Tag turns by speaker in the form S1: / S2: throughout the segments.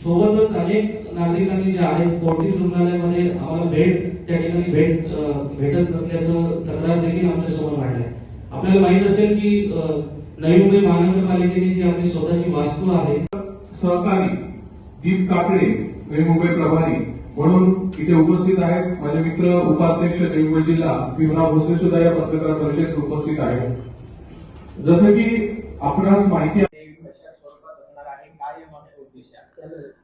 S1: सोबतच अनेक नागरिकांनी जे आहेत फोर्टीस रुग्णालयामध्ये आम्हाला भेट त्या ठिकाणी भेट भेटत नसल्याचं तक्रार देखील आमच्यासमोर मांडली आहे. आपल्याला माहीत असेल की नवी मुंबई महानगरपालिकेने जी आपली स्वतःची वास्तू आहे
S2: सहकारी दीप काकडे नवी मुंबई प्रभारी म्हणून इथे उपस्थित आहेत माझे मित्र उपाध्यक्ष नवी मुंबई जिल्हा भीमराव भोसले सुद्धा या पत्रकार परिषदेत उपस्थित आहेत जसं की आपणास माहिती आहे
S3: कशा स्वरूपात असणार आहे काय या मागचा उद्देश आहे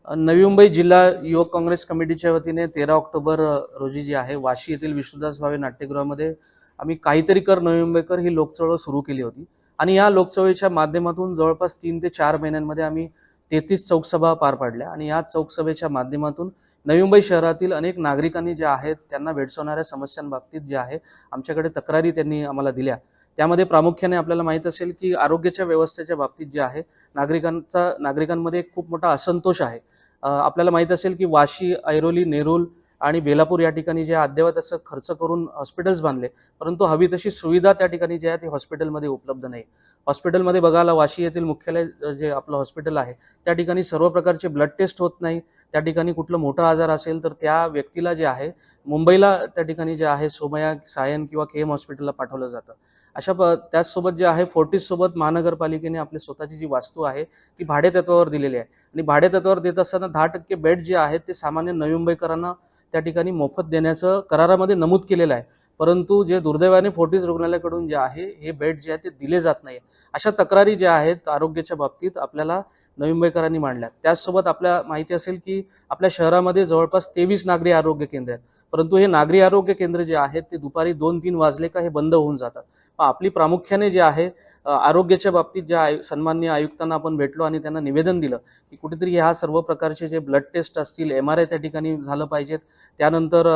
S4: नवी मुंबई जिल्हा युवक काँग्रेस कमिटीच्या वतीने तेरा ऑक्टोबर रोजी जी आहे वाशी येथील विष्णुदास भावे नाट्यगृहामध्ये आम्ही काहीतरी कर नवी मुंबईकर ही लोकचळवळ सुरू केली होती. आणि या लोकचळवळीच्या माध्यमातून जवळपास तीन ते चार महिन्यांमध्ये आम्ही तेहतीस चौकसभा पार पाडल्या आणि या चौकसभेच्या माध्यमातून नवी मुंबई शहरातील अनेक नागरिकांनी जे आहेत त्यांना भेडसावणाऱ्या समस्यांबाबतीत जे आहे आमच्याकडे तक्रारी त्यांनी आम्हाला दिल्या. त्यामध्ये प्रामुख्याने आपल्याला माहीत असेल की आरोग्याच्या व्यवस्थेच्या बाबतीत जे आहे नागरिकांचा नागरिकांमध्ये एक खूप मोठा असंतोष आहे. आपल्याला माहीत असेल की वाशी ऐरोली नेरूल आणि बेलापूर या ठिकाणी जे अद्ययावत असं खर्च करून हॉस्पिटल्स बांधले परंतु हवी तशी सुविधा त्या ठिकाणी जी आहे ती हॉस्पिटलमध्ये उपलब्ध नाही. हॉस्पिटलमध्ये बघायला वाशी येथील मुख्यालय जे आपलं हॉस्पिटल आहे त्या ठिकाणी सर्व प्रकारचे ब्लड टेस्ट होत नाही. त्या ठिकाणी कुठलं मोठं आजार असेल तर त्या व्यक्तीला जे आहे मुंबईला त्या ठिकाणी जे आहे सोमया सायन किंवा के एम हॉस्पिटलला पाठवलं जातं. अशा प त्याचसोबत जे आहे फोर्टीससोबत महानगरपालिकेने आपली स्वतःची जी वास्तू आहे ती भाडेतत्वावर दिलेली आहे. आणि भाडेतत्वावर देत असताना दहा टक्के बेड जे आहेत ते सामान्य नवी मुंबईकरांना त्या ठिकाणी मोफत देण्याचं करारामध्ये नमूद केलेलं आहे. परंतु जे दुर्दैवाने फोर्टीस रुग्णालयाकडून जे आहे हे बेड जे आहे ते दिले जात नाही अशा तक्रारी ज्या आहेत आरोग्याच्या बाबतीत आपल्याला नवी मुंबईकरांनी मांडल्या त्याचसोबत आपल्या माहिती असेल की आपल्या शहरामध्ये जवळपास तेवीस नागरी आरोग्य केंद्र आहेत. परंतु हे नागरी आरोग्य केंद्र जे आहेत ते दुपारी दोन तीन वाजले का हे बंद होऊन जातात. आपली प्रामुख्याने जे आहे आरोग्याच्या बाबतीत ज्या आयु सन्मान्य आयुक्तांना आपण भेटलो आणि त्यांना निवेदन दिलं की कुठेतरी ह्या सर्व प्रकारचे जे ब्लड टेस्ट असतील एम आर आय त्या ठिकाणी झालं पाहिजेत. त्यानंतर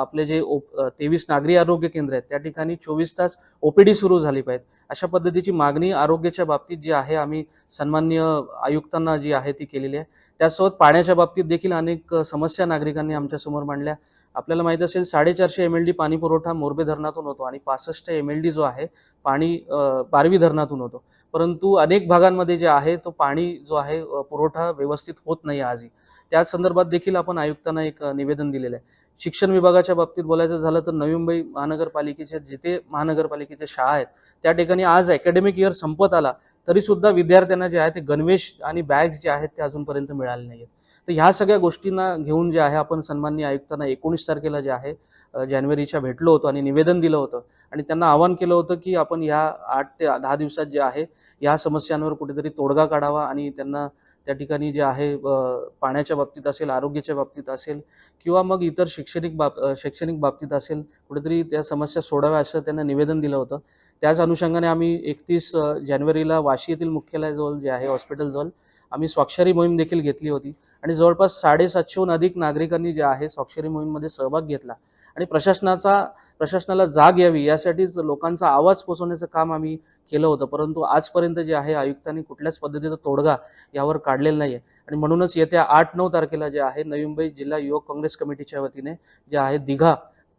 S4: आपले जे तेवीस नागरी आरोग्य केंद्र आहेत त्या ठिकाणी चोवीस तास ओपीडी सुरू झाली पाहिजे अशा पद्धतीची मागणी आरोग्याच्या बाबतीत जी आहे आम्ही सन्मान्य आयुक्तांना जी आहे ती केलेली आहे. त्याचसोबत पाण्याच्या बाबतीत देखील अनेक समस्या नागरिकांनी आमच्यासमोर मांडल्या. आपल्याला आपल्याला माहीत असेल साडेचारशे एम एल डी पाणी पुरवठा मोरबे धरणातून होतो आणि पासष्ट एम एल डी जो आहे पाणी बारवी धरणातून होतो. परंतु अनेक भागांमध्ये जे आहे तो पाणी जो आहे पुरवठा व्यवस्थित होत नाही आजही. त्या संदर्भात देखील आपण आयुक्तांना एक निवेदन दिलेलं आहे. शिक्षण विभागाच्या बाबतीत बोलायचं झालं तर नवी मुंबई महानगरपालिकेच्या जिथे महानगरपालिकेच्या शाळा आहेत त्या ठिकाणी आज अकॅडमिक इयर संपत आला तरी सुद्धा विद्यार्थ्यांना जे आहे ते गणवेश आणि बॅग्स जे आहेत ते अजूनपर्यंत मिळाले नाही आहेत तर ह्या सगळ्या गोष्टींना घेऊन जे आहे आपण सन्माननीय आयुक्तांना एकोणीस तारखेला जे आहे जानेवारीच्या भेटलो होतो आणि निवेदन दिलं होतं. आणि त्यांना आवाहन केलं होतं की आपण ह्या आठ ते दहा दिवसात जे आहे या समस्यांवर कुठेतरी तोडगा काढावा आणि त्यांना त्या ठिकाणी जे आहे पाण्याच्या बाबतीत असेल आरोग्याच्या बाबतीत असेल किंवा मग इतर शैक्षणिक बाब शैक्षणिक बाबतीत असेल कुठेतरी त्या समस्या सोडाव्या असं त्यांना निवेदन दिलं होतं. त्याच अनुषंगाने आम्ही एकतीस जानेवारीला वाशी येथील मुख्यालयाजवळ जे आहे हॉस्पिटलजवळ आम्ही स्वाक्षरी मोहीम देखील घेतली होती. आणि जवळपास साडेसातशेहून अधिक नागरिकांनी जे आहे स्वाक्षरी मोहीममध्ये सहभाग घेतला. आणि प्रशासनाचा प्रशासनाला जाग यावी यासाठीच लोकांचा आवाज पोचवण्याचं काम आम्ही केलं होतं. परंतु आजपर्यंत जे आहे आयुक्तांनी कुठल्याच पद्धतीचा तोडगा यावर काढलेला नाही आहे आणि म्हणूनच येत्या आठ नऊ तारखेला जे आहे नवी मुंबई जिल्हा युवक काँग्रेस कमिटीच्या वतीने जे आहे दिघा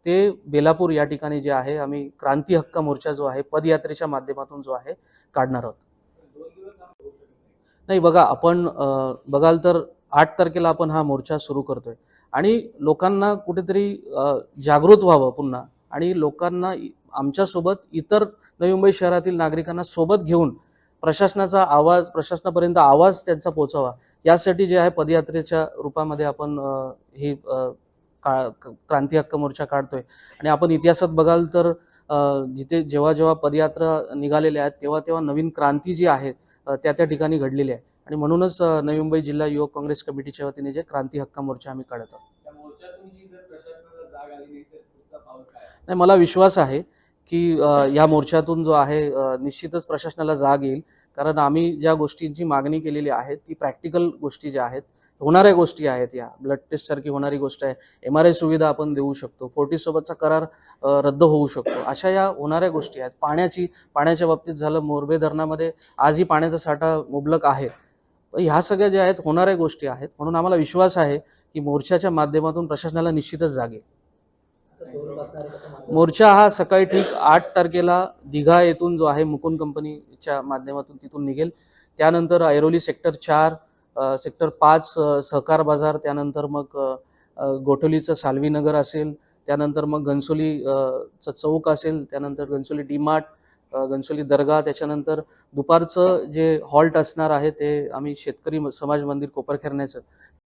S4: ते बेलापूर या ठिकाणी जे आहे आम्ही क्रांती हक्क मोर्चा जो आहे पदयात्रेच्या माध्यमातून जो आहे काढणार आहोत. नाही बघा आपण बघाल तर आठ तारखेला आपण हा मोर्चा सुरू करतोय. आणि लोकांना कुठेतरी जागृत व्हावं पुन्हा. आणि लोकांना आमच्यासोबत इतर नवी मुंबई शहरातील नागरिकांना सोबत घेऊन प्रशासनाचा आवाज प्रशासनापर्यंत आवाज त्यांचा पोचावा. यासाठी जे आहे पदयात्रेच्या रूपामध्ये आपण ही का क्रांती हक्क मोर्चा काढतोय. आणि आपण इतिहासात बघाल तर जिथे जेव्हा जेव्हा पदयात्रा निघालेल्या आहेत तेव्हा तेव्हा नवीन क्रांती जी आहे त्या त्या ठिकाणी घडलेली आहे. आणि म्हणूनच नवी मुंबई जिल्हा युवक काँग्रेस कमिटीच्या वतीने जे क्रांती हक्का मोर्चा आम्ही काढत आहोत.
S3: नाही
S4: मला विश्वास आहे की या मोर्चातून जो आहे निश्चितच प्रशासनाला जाग येईल. कारण आम्ही ज्या गोष्टींची मागणी केलेली आहे ती प्रॅक्टिकल गोष्टी ज्या आहेत होणाऱ्या गोष्टी आहेत या. ब्लड टेस्टसारखी होणारी गोष्ट आहे. एम आर आय सुविधा आपण देऊ शकतो. फोर्टीसोबतचा करार रद्द होऊ शकतो. अशा या होणाऱ्या गोष्टी आहेत. पाण्याची पाण्याच्या बाबतीत झालं मोरबे धरणामध्ये आजही पाण्याचा साठा मुबलक आहे. ह्या सगळ्या ज्या आहेत होणाऱ्या गोष्टी आहेत. म्हणून आम्हाला विश्वास आहे की मोर्चाच्या माध्यमातून प्रशासनाला निश्चितच जागे मोर्चा हा सकाळी ठीक आठ तारखेला दिघा येथून जो आहे मुकुंद कंपनीच्या माध्यमातून तिथून निघेल. त्यानंतर ऐरोली सेक्टर चार सेक्टर पाच सहकार बाजार त्यानंतर मग गोठोलीचं साल्वीनगर असेल त्यानंतर मग घनसोली चं चौक असेल त्यानंतर घनसोली डीमार्ट अ, घनसोली दर्गा त्याच्यानंतर दुपारचं जे हॉल्ट असणार आहे ते आम्ही शेतकरी समाज मंदिर कोपरखेरण्याचं